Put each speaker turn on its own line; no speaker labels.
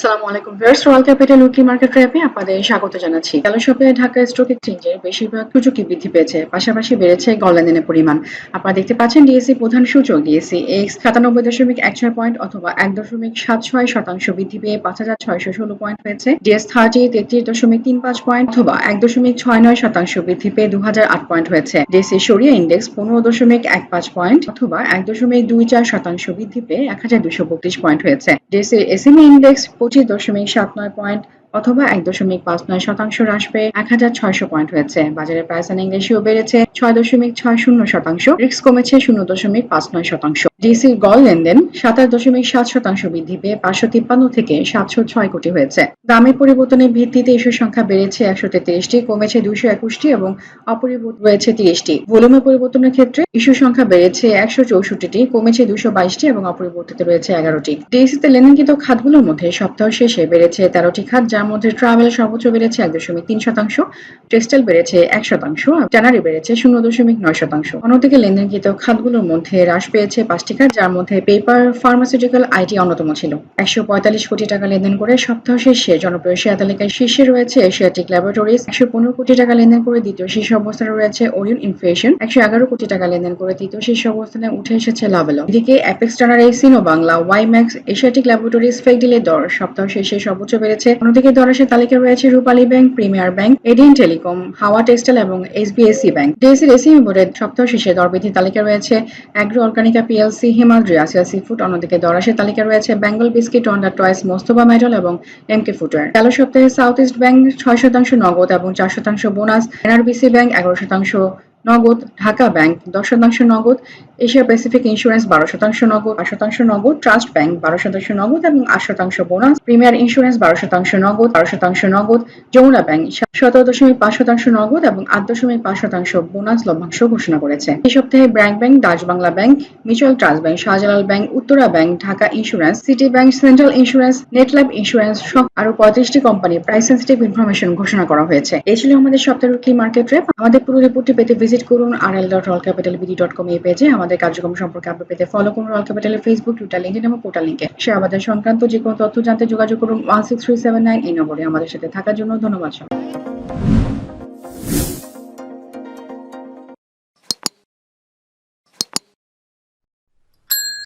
আসসালামু আলাইকুম viewers royal capital weekly market র্যাপে আপনাদের স্বাগত জানাচ্ছি। গেল সপ্তাহে ঢাকা স্টক এক্সচেঞ্জের বেশিরভাগ সূচকই বৃদ্ধি পেয়েছে, পাশাপাশি বেড়েছে গল লেনদেনের পরিমাণ। আপনারা দেখতে পাচ্ছেন ডিএসসি প্রধান সূচক ডিএসসি এক্স সাতানব্বই দশমিক এক ছয় পয়েন্ট অথবা এক দশমিক সাত ছয় শতাংশ বৃদ্ধি পেয়ে পাঁচ হাজার ছয়শো ষোলো পয়েন্ট হয়েছে ডিএস থার্টি তেত্রিশ দশমিক তিন পাঁচ পয়েন্ট অথবা এক দশমিক ছয় নয় শতাংশ বৃদ্ধি পেয়ে দু হাজার আট পয়েন্ট হয়েছে। ডিএসসি সরিয়া ইন্ডেক্স পনেরো দশমিক এক পাঁচ পয়েন্ট অথবা এক দশমিক দুই চার শতাংশ বৃদ্ধি পেয়ে এক হাজার দুশো বত্রিশ পয়েন্ট হয়েছে। ডিএসসি এসএমই ইন্ডেক্স পঁচিশ দশমিক সাত নয় পয়েন্ট অথবা এক দশমিক পাঁচ নয় শতাংশ হ্রাস পেয়ে এক হাজার ছয়শো পয়েন্ট হয়েছে। বাজারে প্রাইস আর্নিং রেশিও বেড়েছে ছয় দশমিক ছয় শূন্য শতাংশ রিক্স কমেছে শূন্য দশমিক পাঁচ নয় শতাংশ। ডিসির গল লেনদেন সাতাশ দশমিক সাত শতাংশ বৃদ্ধি পেয়ে পাঁচশো তিপ্পান্ন থেকে সাতশো ছয় কোটি হয়েছে। দামের পরিবর্তনের ভিত্তিতে ইস্যুর সংখ্যা বেড়েছে একশো তেত্রিশটি, কমেছে দুইশো একুশটি এবং অপরিবর্তিত রয়েছে তিরিশটি। ভলিউমের পরিবর্তনের ক্ষেত্রে ইস্যুর সংখ্যা বেড়েছে একশো চৌষট্টিটি, কমেছে দুশো বাইশটি এবং অপরিবর্তিত রয়েছে এগারোটি। ডিএসিতে লেনদেনকৃত খাতগুলোর মধ্যে সপ্তাহ শেষে বেড়েছে তেরোটি খাত যার মধ্যে ট্রাভেল সর্বোচ্চ বেড়েছে এক দশমিক তিন শতাংশ টেক্সটাইল বেড়েছে এক শতাংশ ট্যানারি বেড়েছে শূন্য দশমিক নয় শতাংশ। অন্যদিকে লেনদেনকৃত খাতগুলোর মধ্যে হ্রাস পেয়েছে পাঁচটি খাত যার মধ্যে পেপার ফার্মাসিউটিক্যাল আইটি অন্যতম ছিল। একশো পঁয়তাল্লিশ কোটি টাকা লেনদেন করে সপ্তাহ শেষে জনপ্রিয় শেয়ার তালিকায় শীর্ষে রয়েছে এশিয়াটিক ল্যাবরেটরিজ একশো পনেরো কোটি টাকা লেনদেন করে দ্বিতীয় শীর্ষ অবস্থানে রয়েছে ওরিয়ন ইনফ্লেশন একশো এগারো কোটি টাকা লেনদেন করে তৃতীয় শীর্ষ অবস্থানে উঠে এসেছে লাভেলো এদিকে অ্যাপেক্স টানার এই Sino Bangla WiMAX Asiatic laboratories fake ডিলের দর সপ্তাহ শেষে সর্বোচ্চ বেড়েছে। অন্যদিকে দরাসের তালিকায় রয়েছে Rupali bank, premier bank, ADN telecom, হাওয়া টেক্সটাইল এবং এসবিএসসি ব্যাংক। ডিএসির এসিবি বোর্ডের সপ্তাহ শেষে দরবৃদ্ধির তালিকা রয়েছে agro organica PLC Himadri Asia sea food, অন্যদিকে দরাসের তালিকা রয়েছে Bengal biscuit অন্ডার toys, Mostafa metal এবং এম কে ফুটওয়্যার গেল সপ্তাহে সাউথ ইস্ট ব্যাংক ছয় শতাংশ নগদ এবং চার শতাংশ বোনাস, এনআরবিসি ব্যাংক এগারো শতাংশ নগদ, ঢাকা ব্যাংক দশ শতাংশ নগদ, এশিয়া প্যাসিফিক ইন্স্যুরেন্স বারো শতাংশ নগদ, আট শতাংশ নগদ, ট্রাস্ট ব্যাংক বারো শতাংশ নগদ এবং আট শতাংশ বোনাস, প্রিমিয়ার ইন্স্যুরেন্স বারো শতাংশ নগদ, বারো শতাংশ নগদ, যমুনা ব্যাংক সতেরো দশমিক পাঁচ শতাংশ নগদ এবং আট দশমিক পাঁচ শতাংশ বোনাস লভ্যাংশ ঘোষণা করেছে। এই সপ্তাহে BRAC bank, Dutch Bangla bank, mutual trust bank, Shahjalal bank, Uttara bank, Dhaka insurance, city bank, central insurance, নেটল্যাব insurance সহ আরও পঁয়ত্রিশটি কোম্পানি প্রাইস সেন্সিটিভ ইনফরমেশন ঘোষণা করা হয়েছে। এই ছিল আমাদের সপ্তাহের উইকলি মার্কেট র্যাপ আমাদের পুরো রিপোর্টটি পেতে ভিজিট করুন R L dot royal capital BD dot com এই পেজে। আমাদের কার্যক্রম সম্পর্কে আপডেট পেতে ফলো করুন রল ক্যাপিটালের ফেসবুক টুইটার লিঙ্কডিন এবং পোর্টাল লিঙ্কে সে আমাদের সংক্রান্ত যে কোনো তথ্য জানতে যোগাযোগ করুন one six three seven nine এই নম্বরে। আমাদের সাথে থাকার জন্য ধন্যবাদ সবাই